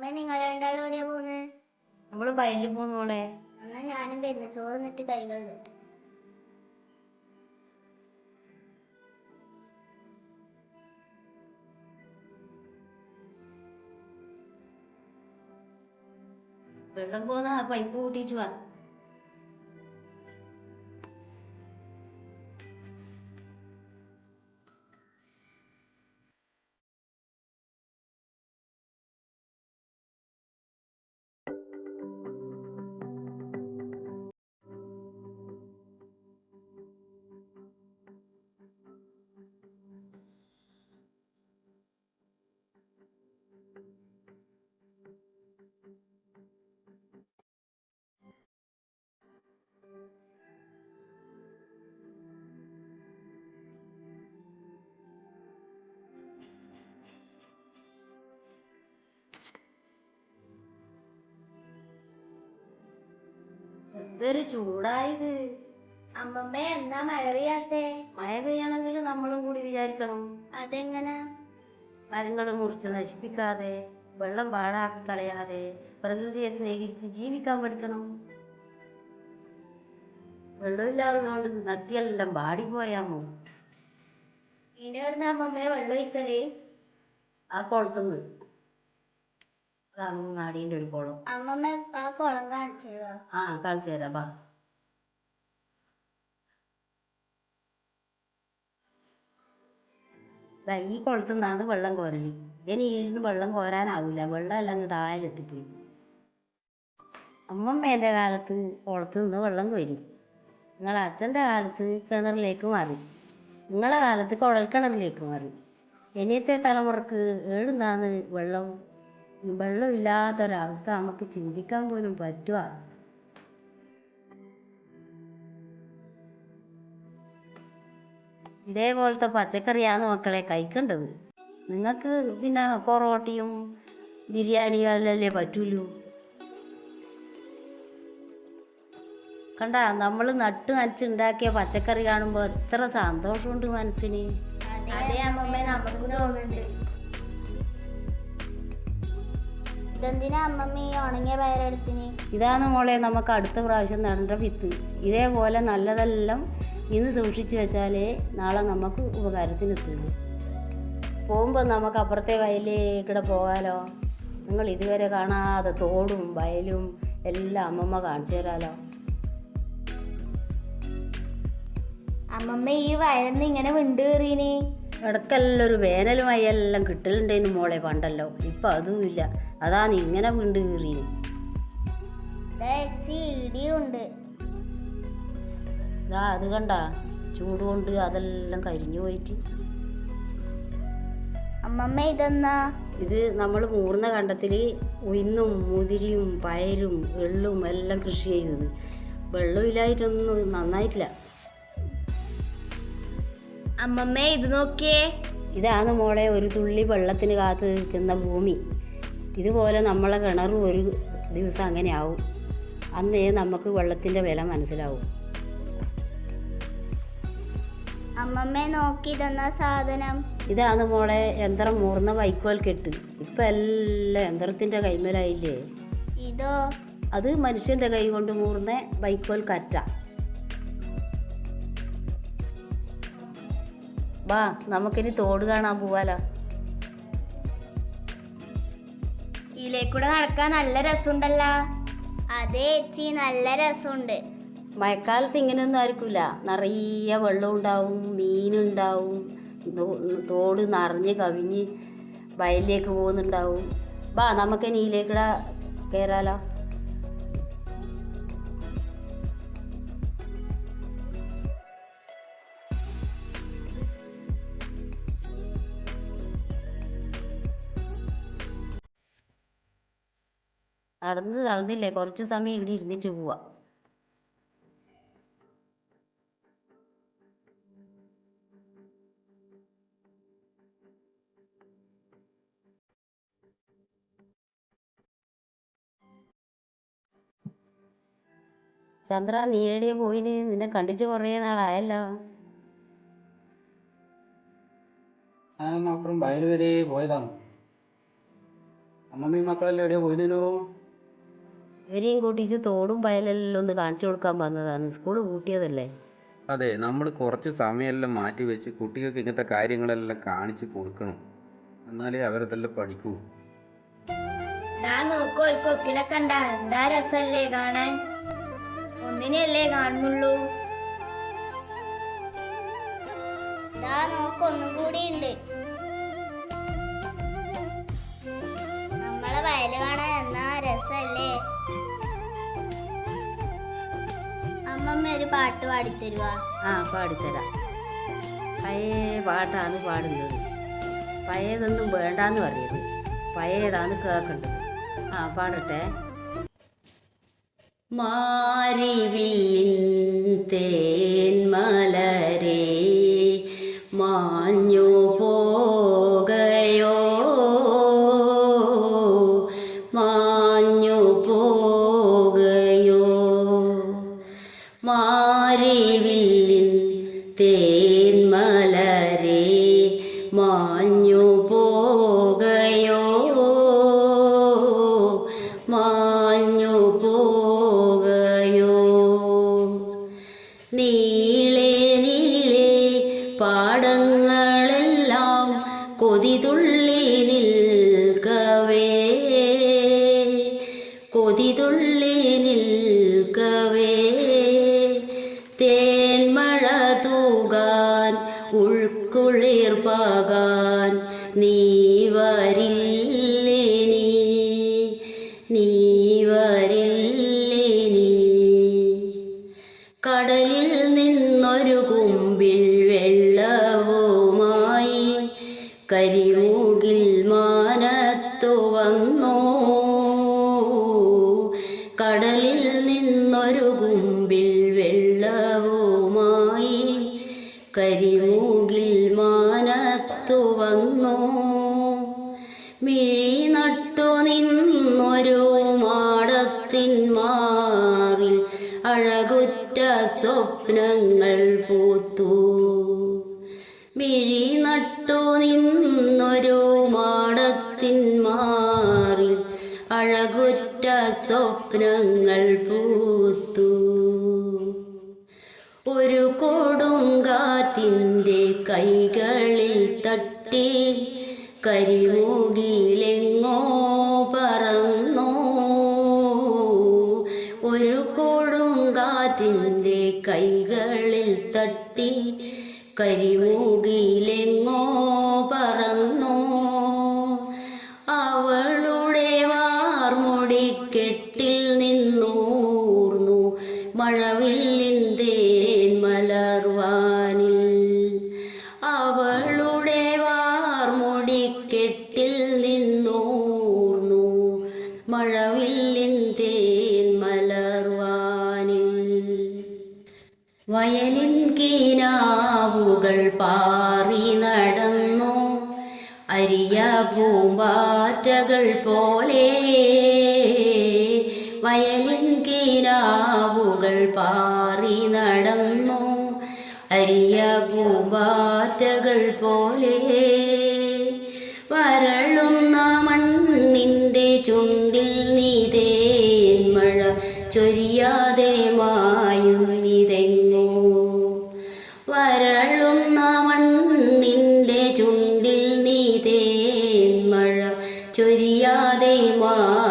അമ്മ നിങ്ങൾ രണ്ടാളും എവിടെയാ പോകുന്നത് നമ്മൾ വയലിൽ പോന്നോളെ എന്നാ ഞാനും വരുന്നു. ചോറ് നിന്നിട്ട് കൈകളുള്ളൂ വെള്ളം പോന്ന പൈപ്പ് കൂട്ടിയിട്ട് വാ. എന്തൊരു ചൂടായത്. അമ്മമ്മ എന്നാ മഴ പെയ്യാത്തേ? മഴ പെയ്യണമെങ്കിൽ നമ്മളും കൂടി വിചാരിക്കണം. അതെങ്ങനെ? മരങ്ങൾ മുറിച്ച് നശിപ്പിക്കാതെ വെള്ളം പാഴാക്കി കളയാതെ പ്രകൃതിയെ സ്നേഹിച്ച് ജീവിക്കാൻ പഠിക്കണം. വെള്ളമില്ലാതെ നദിയെല്ലാം പാടിപ്പോയാമോ ഇനി എവിടുന്ന അമ്മമ്മയെ വെള്ളം ഒഴിക്കൽ? ആ കുളത്തുനിന്ന് അങ്ങാടീന്റെ ഒരു കുളം. അമ്മമ്മ ആ കുളം കാണിച്ചതാ ആ കളിച്ചു തരാം. ബാ ഈ കുളത്തു നിന്നാണ് വെള്ളം കോരൽ ഇനി ഇരുന്ന് വെള്ളം കോരാനാവില്ല വെള്ളം എല്ലാം താഴെ എത്തിപ്പോയി. അമ്മമ്മേന്റെ കാലത്ത് കുളത്ത് നിന്ന് വെള്ളം കോരി. നിങ്ങളെ അച്ഛന്റെ കാലത്ത് കിണറിലേക്ക് മാറി. നിങ്ങളെ കാലത്ത് കുഴൽ കിണറിലേക്ക് മാറി. ഇനിയത്തെ തലമുറയ്ക്ക് ഏടുന്നാണ് വെള്ളം വെള്ളമില്ലാത്തൊരവസ്ഥ നമുക്ക് ചിന്തിക്കാൻ പോലും പറ്റുക. ഇതേപോലത്തെ പച്ചക്കറിയാണ് മക്കളെ കഴിക്കേണ്ടത്. നിങ്ങൾക്ക് പിന്നെ പൊറോട്ടയും ബിരിയാണിയും അല്ലല്ലേ പറ്റൂലൂ? കണ്ട നമ്മൾ നട്ട് നനച്ചുണ്ടാക്കിയ പച്ചക്കറി കാണുമ്പോൾ എത്ര സന്തോഷമുണ്ട് മനസ്സിന്. അതെ അമ്മമ്മ നമുക്ക് തോന്നുന്നുണ്ട്. ഇതെന്തിനാ അമ്മമ്മ ഈ ഉണങ്ങിയ പയറെടുത്തിന്? ഇതാണ് മോളെ നമുക്ക് അടുത്ത പ്രാവശ്യം നടേണ്ട വിത്ത്. ഇതേപോലെ നല്ലതെല്ലാം ഇന്ന് സൂക്ഷിച്ചു വെച്ചാലേ നാളെ നമുക്ക് ഉപകാരത്തിനെത്തുള്ളൂ. പോകുമ്പോൾ നമുക്ക് അപ്പുറത്തെ വയലിലേക്കൂടെ പോകാലോ. നിങ്ങൾ ഇതുവരെ കാണാതെ തോടും വയലും എല്ലാം അമ്മമ്മ കാണിച്ചു തരാലോ. അമ്മമ്മ ഈ വയലിന്ന് ഇങ്ങനെ വിണ്ട് ഇടക്കെല്ലാം ഒരു വേനലുമായി എല്ലാം കിട്ടലുണ്ടേനു മോളെ പണ്ടല്ലോ. ഇപ്പം അതുമില്ല. അതാണ് ഇങ്ങനെ വീണ്ട് കീറിയത് ഇടിയുണ്ട്. ഇതാ അത് കണ്ട. ചൂട് കൊണ്ട് അതെല്ലാം കരിഞ്ഞു പോയിട്ട്. അമ്മമ്മ ഇതെന്നാ? ഇത് നമ്മൾ മൂർന്ന കണ്ടത്തിൽ ഉയന്നും മുതിരിയും പയരും എള്ളും എല്ലാം കൃഷി ചെയ്തത്. വെള്ളമില്ലായിട്ടൊന്നും നന്നായിട്ടില്ല. അമ്മമ്മ ഇത് നോക്കിയേ. ഇതാണ് മോളെ ഒരു തുള്ളി വെള്ളത്തിന് കാത്തു നിൽക്കുന്ന ഭൂമി. ഇതുപോലെ നമ്മളെ കിണറും ഒരു ദിവസം അങ്ങനെ ആവും അന്നേ നമുക്ക് വെള്ളത്തിന്റെ വില മനസ്സിലാവും. അമ്മമ്മേ നോക്കി തന്ന സാധനം. ഇതാണ് മോളെ യന്ത്രം മൂർന്ന വൈക്കോൽ കെട്ട്. ഇപ്പം എല്ലാം യന്ത്രത്തിന്റെ കൈമേലായില്ലേ? ഇതോ? അത് മനുഷ്യന്റെ കൈ കൊണ്ട് മൂർന്ന വൈക്കോൽ കറ്റ. വാ നമുക്കിനി തോട് കാണാൻ പോവാലോ. ഇതിലേക്കൂടെ നടക്കാൻ നല്ല രസമുണ്ടല്ല. അതെ ചേച്ചി നല്ല രസമുണ്ട്. മഴക്കാലത്ത് ഇങ്ങനെയൊന്നും ആയിരിക്കില്ല നിറയെ വെള്ളം ഉണ്ടാവും മീനുണ്ടാവും തോട് നിറഞ്ഞ് കവിഞ്ഞ് വയലിലേക്ക് പോകുന്നുണ്ടാവും. വാ നമുക്ക് നീലേക്കട കയറാലോ നടന്ന് നടന്നില്ലേ? കുറച്ച് സമയം ഇവിടെ ഇരുന്നിട്ട് പോവാ. ചന്ദ്ര നീ എവിടെയാ പോയിന്? നിന്നെ കണ്ടിട്ട് കുറേ നാളായല്ലോ. അപ്പുറം വയൽ വരെ പോയതാണ്. അമ്മമ്മയും മക്കളെല്ലാം എവിടെയാ പോയതിനോ? ഇവരെയും കൂട്ടിയിട്ട് തോടും വയലെല്ലാം ഒന്ന് കാണിച്ചു കൊടുക്കാൻ വന്നതാണ് സ്കൂൾ പൂട്ടിയതല്ലേ? അതെ നമ്മൾ കുറച്ച് സമയമെല്ലാം മാറ്റി വെച്ച് കുട്ടികൾക്ക് ഇങ്ങനത്തെ കാര്യങ്ങളെല്ലാം കാണിച്ചു കൊടുക്കണം. എന്നാലേ അവരതെല്ലാം പഠിക്കൂ. ഞാൻ നോക്കൂ ഒരു കൊക്കിനെ കണ്ട. എന്താ രസല്ലേ കാണാൻ? ഒന്നിനെയല്ലേ കാണുന്നുള്ളൂ. നോക്ക് ഒന്നും കൂടി ഉണ്ട് നമ്മളെ വയൽ കാണാൻ എന്നാ രസല്ലേ അമ്മമ്മ ഒരു പാട്ട് പാടിത്തരുവാ? ആ പാടിത്തരാം. പഴയ പാട്ടാണ് പാടുന്നത്. പഴയതൊന്നും വേണ്ടാന്ന് പറയരുത്. പഴയതാണ് കേൾക്കേണ്ടത്. ആ പാടട്ടെ. മാറിവിൻ തേൻ മലരേ മാഞ്ഞു കൊതിതുള്ളി നിൽക്കവേ. തേന്മഴ തൂകാൻ ഉൾക്കുളിർ പാകാൻ നീ വരില്ലേ നീ നീ വരില്ലേ നീ കടലിൽ കരിമൂകിൽ മാനത്തു വന്നു. മിഴി നട്ടു നിന്നൊരു മാടത്തിൻ മാറിൽ അഴകുറ്റ സ്വപ്നങ്ങൾ പൂത്തു. മിഴി നട്ടു നിന്നൊരു മാടത്തിൻ മാറിൽ അഴകുറ്റ സ്വപ്നങ്ങൾ പൂത്തു കൊടുങ്കാറ്റിന്റെ കൈകളിൽ തട്ടി കരിമൂകിലെങ്ങോ പറന്നു. ഒരു കൊടുങ്കാറ്റിന്റെ കൈകളിൽ തട്ടി കരിമൂകിലെങ്ങോ പറന്നു. അവളുടെ വാർമുടിക്കെട്ടിൽ നിന്നൂർന്നു മഴവില്ലിന്തേൻ വയലിൻ കീനാവുകൾ പാറി നടന്നു. അരിയ പൂമ്പാറ്റകൾ പോലെ വയലിൻ കീനാവുകൾ പാറി നടന്നു. അരിയ പൂമ്പാറ്റകൾ പോലെ ചൊരിയാതെ മായുന്നിതെങ്ങോ